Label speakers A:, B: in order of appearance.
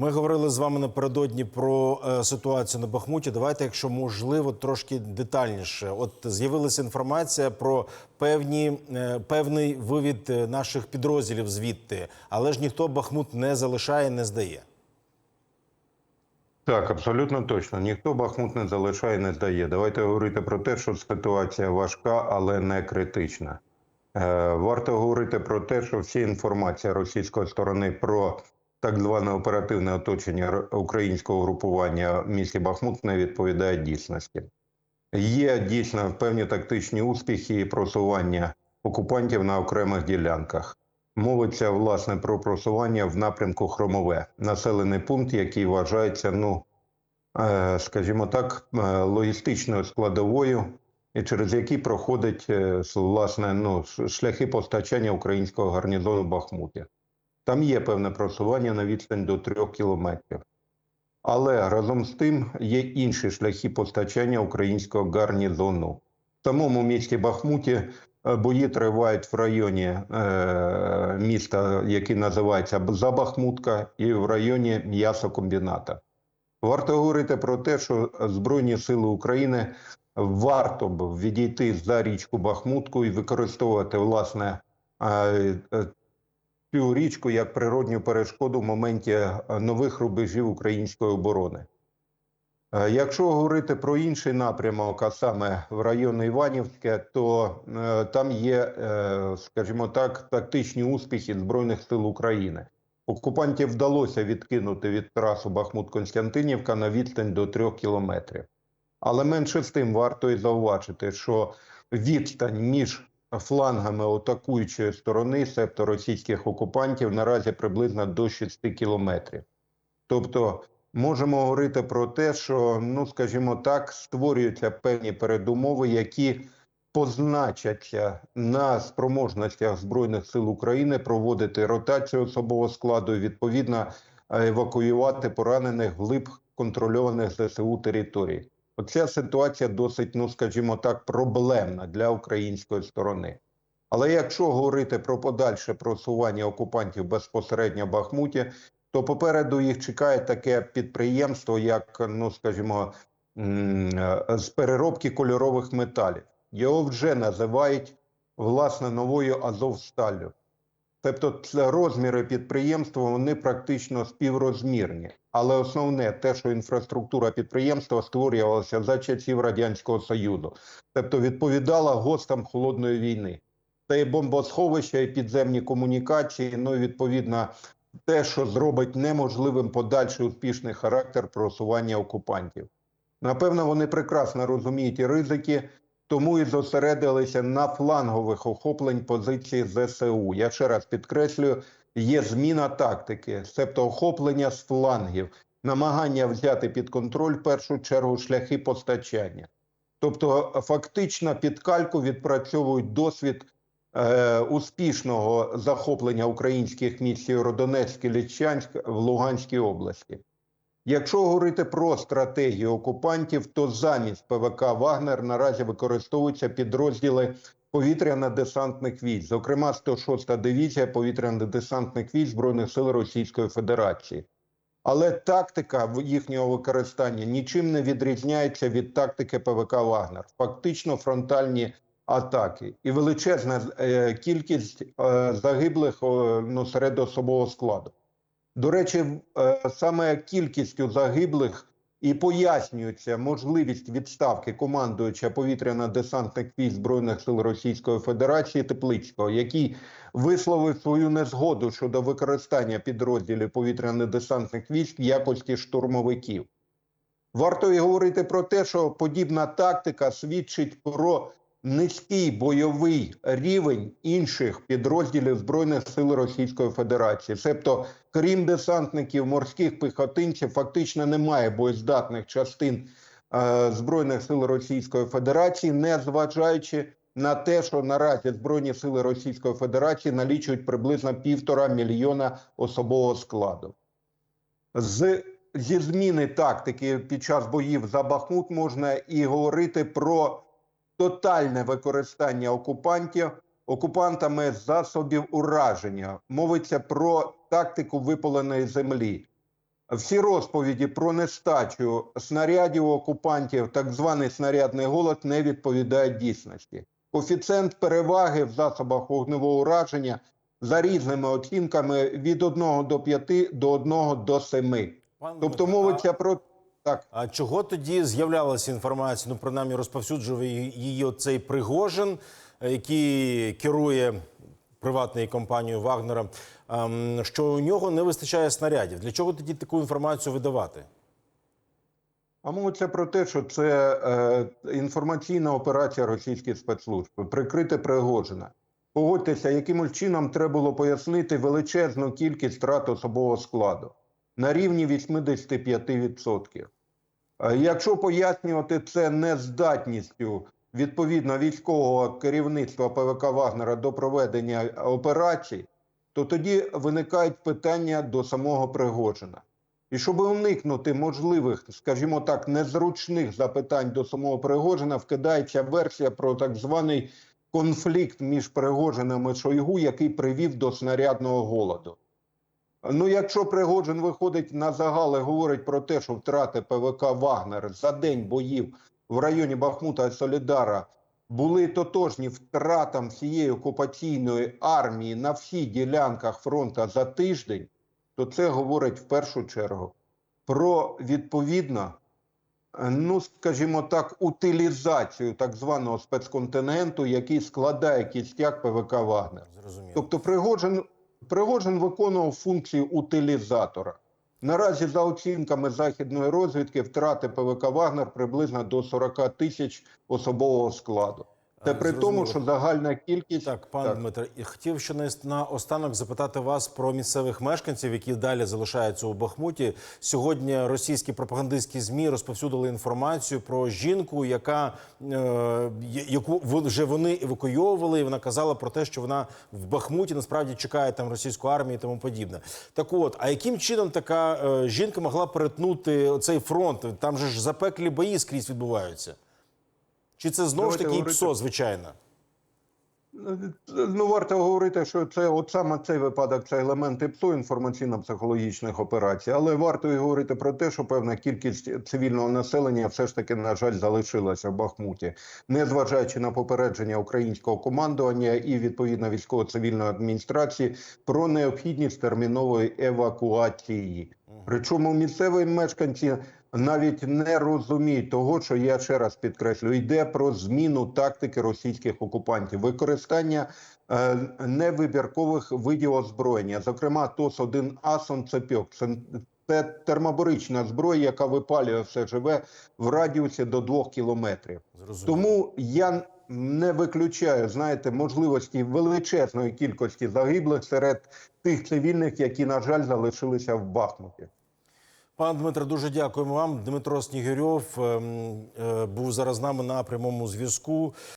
A: Ми говорили з вами напередодні про е, ситуацію на Бахмуті. Давайте, якщо можливо, трошки детальніше. От з'явилася інформація про певні, е, певний вивід е, наших підрозділів звідти, але ж ніхто Бахмут не залишає, не здає.
B: Так, абсолютно точно. Ніхто Бахмут не залишає, не здає. Давайте говорити про те, що ситуація важка, але не критична. Варто говорити про те, що вся інформація російської сторони про так зване оперативне оточення українського групування в місті Бахмут не відповідає дійсності. Є дійсно певні тактичні успіхи і просування окупантів на окремих ділянках. Мовиться власне про просування в напрямку Хромове, населений пункт, який вважається, ну е, скажімо так, е, логістичною складовою, і через який проходить е, власне ну, шляхи постачання українського гарнізону в Бахмуті. Там є певне просування на відстань до трьох кілометрів. Але разом з тим є інші шляхи постачання українського гарнізону. В самому місті Бахмуті е, бої тривають в районі е, міста, який називається Забахмутка, і в районі м'ясокомбіната. Варто говорити про те, що Збройні Сили України варто б відійти за річку Бахмутку і використовувати власне е, е, цю річку як природню перешкоду в моменті е, нових рубежів української оборони. Е, Якщо говорити про інший напрямок, а саме в районі Іванівське, то е, там є, скажімо так, тактичні успіхи Збройних сил України. Окупантів вдалося відкинути від трасу Бахмут-Константинівка на відстань до трьох кілометрів. Але менше з тим варто і зауважити, що відстань між флангами атакуючої сторони, себто російських окупантів, наразі приблизно до 6 кілометрів. Тобто можемо говорити про те, що, ну скажімо так, створюються певні передумови, які позначаться на спроможностях Збройних сил України проводити ротацію особового складу і відповідно е, евакуювати поранених глиб контрольованих ЗСУ територій. Оця ситуація досить, ну скажімо так, проблемна для української сторони. Але якщо говорити про подальше просування окупантів безпосередньо в Бахмуті, то попереду їх чекає таке підприємство, як, ну скажімо, з переробки кольорових металів. Його вже називають власне новою Азовсталлю. Тобто розміри підприємства вони практично співрозмірні. Але основне те, що інфраструктура підприємства створювалася за часів Радянського Союзу, тобто відповідала гостам холодної війни. Це і бомбосховища, і підземні комунікації, ну і відповідно те, що зробить неможливим подальший успішний характер просування окупантів. Напевно, вони прекрасно розуміють і ризики, тому і зосередилися на флангових охоплень позиції ЗСУ. Я ще раз підкреслюю, є зміна тактики, себто охоплення з флангів, намагання взяти під контроль першу чергу шляхи постачання. Тобто, фактично під кальку відпрацьовують досвід е, успішного захоплення українських міст Сєвєродонецьк і Лічанськ в Луганській області. Якщо говорити про стратегію окупантів, то замість ПВК Вагнер наразі використовуються підрозділи повітряно-десантних військ, зокрема 106-та дивізія повітряно-десантних військ Збройних сил Російської Федерації. Але тактика їхнього використання нічим не відрізняється від тактики ПВК Вагнер. Фактично фронтальні атаки і величезна е, кількість е, загиблих ну, серед особового складу. До речі, е, саме кількістю загиблих і пояснюється можливість відставки командуюча повітряно-десантних військ Збройних сил Російської Федерації Теплицького, який висловив свою незгоду щодо використання підрозділів повітряно-десантних військ в якості штурмовиків. Варто і говорити про те, що подібна тактика свідчить про низький бойовий рівень інших підрозділів Збройних сил Російської Федерації. Себто, крім десантників, морських піхотинців, фактично немає боєздатних частин е, Збройних сил Російської Федерації, не зважаючи на те, що наразі Збройні сили Російської Федерації налічують приблизно півтора мільйона особового складу. З зі зміни тактики під час боїв за Бахмут можна і говорити про тотальне використання окупантів окупантами засобів ураження. Мовиться про тактику випаленої землі. Всі розповіді про нестачу снарядів окупантів, так званий снарядний голод, не відповідають дійсності. Коефіцієнт переваги в засобах вогневого ураження за різними оцінками від 1 до 5 до 1 до 7.
A: Пан
B: Тобто мовиться про так.
A: А, чого тоді з'являлася інформація? Ну, принаймні розповсюджував її її оцей Пригожин, е, який керує приватною компанією Вагнера, ем, що у нього не вистачає снарядів. Для чого тоді таку інформацію видавати?
B: А мовиться про те, що це е, інформаційна операція російських спецслужб, прикрити Пригожина. Погодьтеся, якимось чином треба було пояснити величезну кількість втрат особового складу на рівні 85%. Е, Якщо пояснювати це нездатністю відповідно військового керівництва ПВК Вагнера до проведення операцій, то тоді виникають питання до самого Пригожина. І щоб уникнути можливих, скажімо так, незручних запитань до самого Пригожина, вкидається версія про так званий конфлікт між Пригожином Шойгу, який привів до снарядного голоду. Ну, якщо Пригожин виходить на загал і говорить про те, що втрати ПВК Вагнер за день боїв в районі Бахмута і Солідара були тотожні втратам всієї окупаційної армії на всіх ділянках фронту за тиждень, то це говорить в першу чергу про відповідно, ну скажімо так, утилізацію так званого спецконтингенту, який складає кістяк ПВК Вагнер.
A: Зрозуміло.
B: Тобто Пригожин, Пригожин виконував функцію утилізатора. Наразі, за оцінками західної розвідки, втрати ПВК Вагнер приблизно до 40 тисяч особового складу. Це
A: Е,
B: при
A: зрозуміло.
B: тому, що загальна кількість
A: Так, пане Дмитре, і хотів ще на- останок запитати вас про місцевих мешканців, які далі залишаються у Бахмуті. Сьогодні російські пропагандистські змі розповсюдили інформацію про жінку, яка е, яку вже вони евакуйовували. І вона казала про те, що вона в Бахмуті насправді чекає там російську армію і тому подібне. Так, от, а яким чином така е, жінка могла перетнути цей фронт? Там же ж запеклі бої скрізь відбуваються. Чи це знову ж таки
B: говорити-
A: ПСО, звичайно?
B: Ну, варто говорити, що це от саме цей випадок, це елементи ПСО інформаційно-психологічних операцій. Але варто і говорити про те, що певна кількість цивільного населення все ж таки, на жаль, залишилася в Бахмуті, незважаючи на попередження українського командування і відповідно військово-цивільної адміністрації про необхідність термінової евакуації. Причому місцеві мешканці навіть не розуміють того, що я ще раз підкреслю, йде про зміну тактики російських окупантів, використання е, невибіркових видів озброєння, зокрема ТОС-1 Асон Цепьок. Це, це термобарична зброя, яка випалює все живе в радіусі до двох кілометрів.
A: Зрозуміло.
B: Тому я не виключаю, знаєте, можливості величезної кількості загиблих серед тих цивільних, які, на жаль, залишилися в Бахмуті.
A: Пан Дмитро, дуже дякуємо вам. Дмитро Снігирьов ем, е, був зараз з нами на прямому зв'язку.